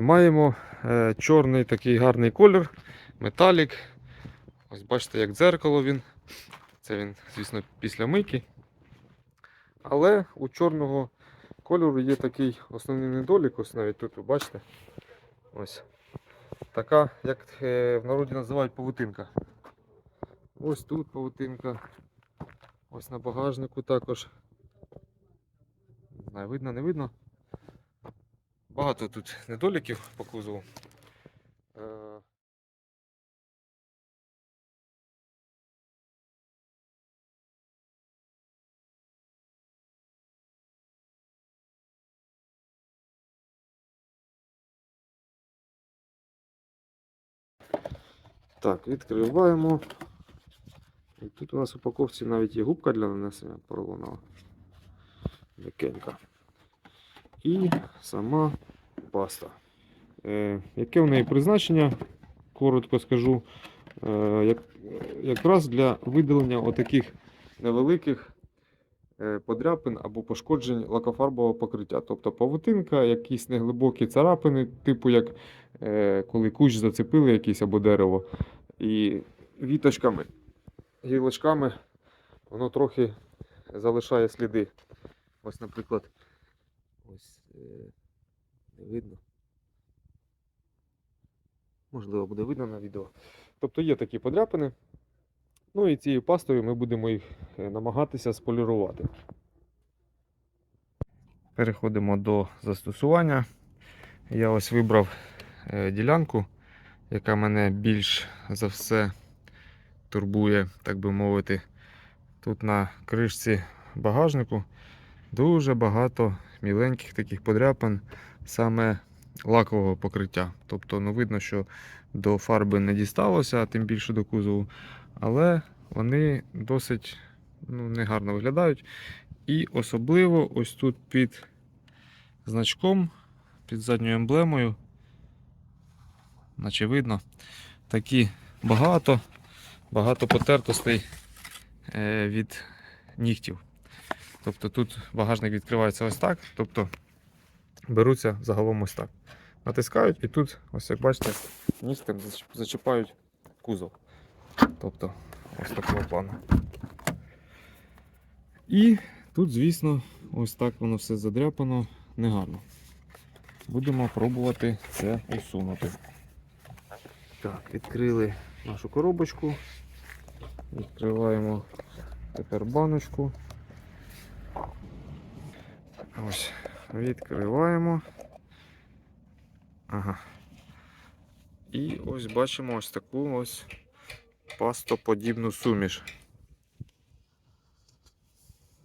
Маємо е, чорний такий гарний колір, металік. Ось бачите, як дзеркало він. Це він, звісно, після мийки. Але у чорного кольору є такий основний недолік, ось навіть тут ви бачите. Ось. Така, як е, в народі називають павутинка. Ось тут павутинка. Ось на багажнику також. Не видно, не видно. Багато тут недоліків по кузову. Е, Так, відкриваємо. І тут у нас в упаковці навіть є губка для нанесення поролонова. М'якенька. І сама паста. Е, яке в неї призначення? Коротко скажу. Е, як, якраз для видалення отаких невеликих е, подряпин або пошкоджень лакофарбового покриття. Тобто павутинка, якісь неглибокі царапини, типу як коли кущ зацепили якийсь або дерево. І віточками, гілочками воно трохи залишає сліди. Ось, наприклад, ось не видно. Можливо, буде видно на відео. Тобто є такі подряпини. Ну і цією пастою ми будемо їх е, намагатися сполірувати. Переходимо до застосування. Я ось вибрав е, ділянку, яка мене більш за все турбує, так би мовити. Тут на кришці багажнику дуже багато міленьких таких подряпин, саме лакового покриття. Тобто ну, видно, що до фарби не дісталося, а тим більше до кузову. Але вони досить ну, негарно виглядають. І особливо ось тут під значком, під задньою емблемою, наче видно, такі багато, багато потертостей е, від нігтів. Тобто тут багажник відкривається ось так, тобто беруться загалом ось так. Натискають і тут, ось як бачите, нігтем зачіпають кузов. Тобто ось такого плану. І тут, звісно, ось так воно все задряпано негарно. Будемо пробувати це усунути. Так, відкрили нашу коробочку. Відкриваємо тепер баночку. Ось, відкриваємо. Ага. І ось бачимо ось таку ось пастоподібну суміш.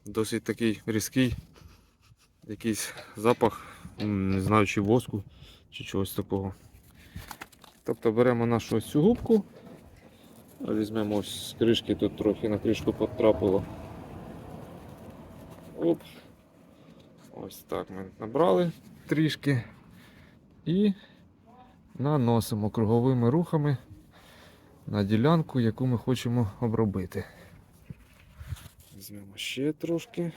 Досить такий різкий якийсь запах, не знаю, чи воску, чи чогось такого. Тобто беремо нашу ось цю губку, візьмемо ось з кришки, тут трохи на кришку потрапило. Оп. Ось так ми набрали трішки і наносимо круговими рухами на ділянку, яку ми хочемо обробити. Візьмемо ще трошки.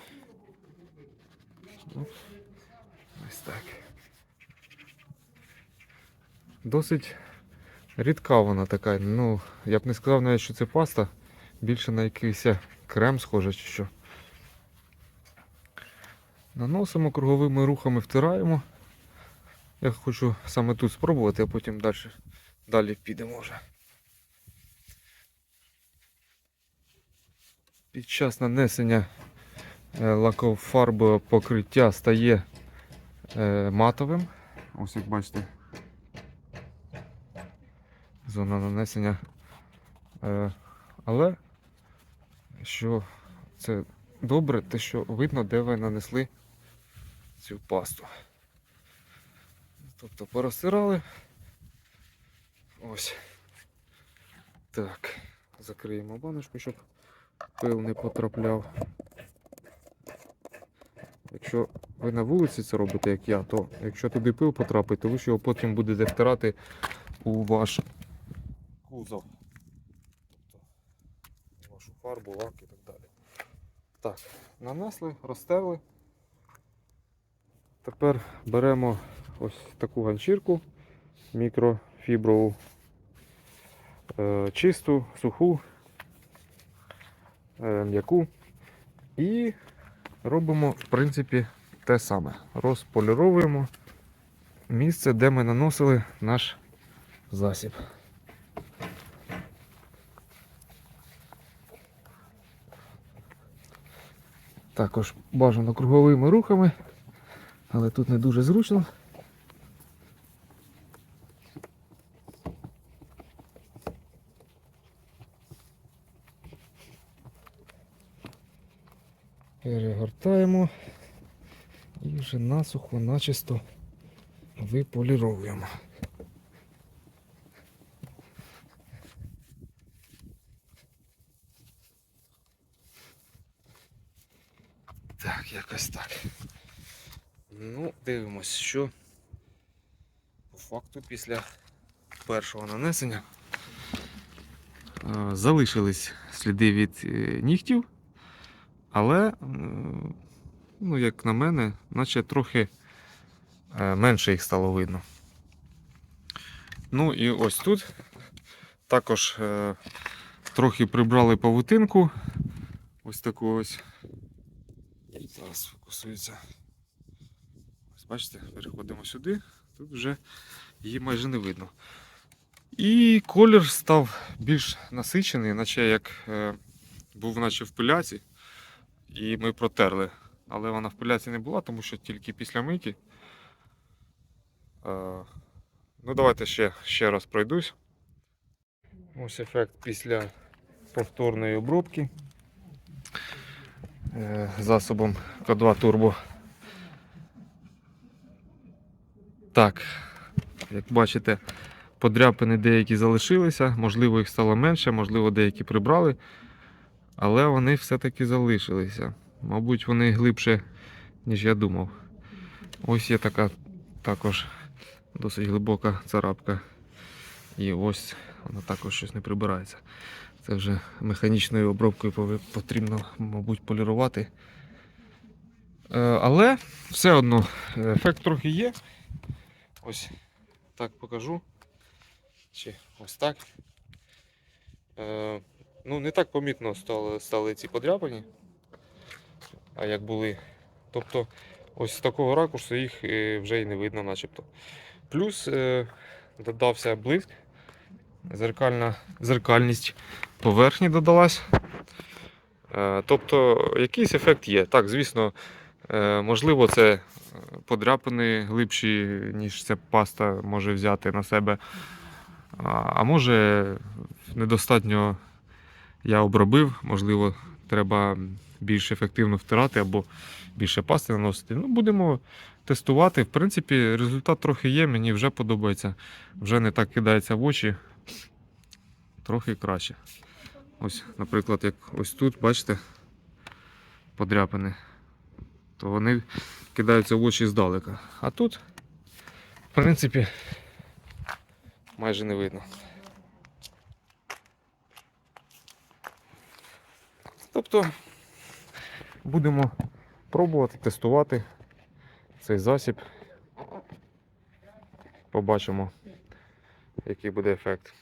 Ось так. Досить рідка вона така. Ну, я б не сказав навіть, що це паста. Більше на якийсь крем схоже чи що. Наносимо круговими рухами, втираємо. Я хочу саме тут спробувати, а потім далі, далі підемо вже. Під час нанесення е, лакофарбового покриття стає е, матовим. Ось як бачите. Зона нанесення. Е, але що це добре, те, що видно, де ви нанесли цю пасту. Тобто порозтирали. Ось. Так. Закриємо баночку, щоб пил не потрапляв. Якщо ви на вулиці це робите, як я, то якщо туди пил потрапить, то ви ж його потім будете втирати у ваш кузов. Тобто вашу фарбу, лак і так далі. Так, нанесли, розтерли. Тепер беремо ось таку ганчірку мікрофіброву, е, чисту, суху, е, м'яку. І робимо, в принципі, те саме. Розполіровуємо місце, де ми наносили наш засіб. Також бажано круговими рухами, але тут не дуже зручно. Перегортаємо і вже насухо, начисто виполіровуємо. Так, якось так. Ну, дивимось, що по факту після першого нанесення е, залишились сліди від е, нігтів, але, е, ну, як на мене, наче трохи менше їх стало видно. Ну і ось тут також трохи прибрали павутинку. Ось таку ось. Зараз фокусується. Бачите, переходимо сюди, тут вже її майже не видно. І колір став більш насичений, наче як е, був наче в пиляці, і ми протерли. Але вона в пиляці не була, тому що тільки після мийки. Е, ну, давайте ще, ще раз пройдусь. Ось ефект після повторної обробки е, засобом К2 Turbo. Так, як бачите, подряпини деякі залишилися, можливо, їх стало менше, можливо, деякі прибрали, але вони все-таки залишилися. Мабуть, вони глибше, ніж я думав. Ось є така також досить глибока царапка. І ось вона також щось не прибирається. Це вже механічною обробкою потрібно, мабуть, полірувати. Е, Але все одно е, ефект трохи є. Ось так покажу. Чи ось так. Е, Ну, не так помітно стали, стали ці подряпані, а як були. Тобто, ось з такого ракурсу їх е, вже і не видно, начебто. Плюс е, додався блиск, зеркальна, зеркальність поверхні додалась. Е, Тобто якийсь ефект є. Так, звісно, е, можливо, це подряпини глибші, ніж ця паста може взяти на себе. А, може, недостатньо я обробив, можливо, треба більш ефективно втирати або більше пасти наносити. Ну, будемо тестувати. В принципі, результат трохи є, мені вже подобається. Вже не так кидається в очі. Трохи краще. Ось, наприклад, як ось тут, бачите, подряпини, то вони кидаються в очі здалека. А тут, в принципі, майже не видно. Тобто будемо пробувати тестувати цей засіб. Побачимо, який буде ефект.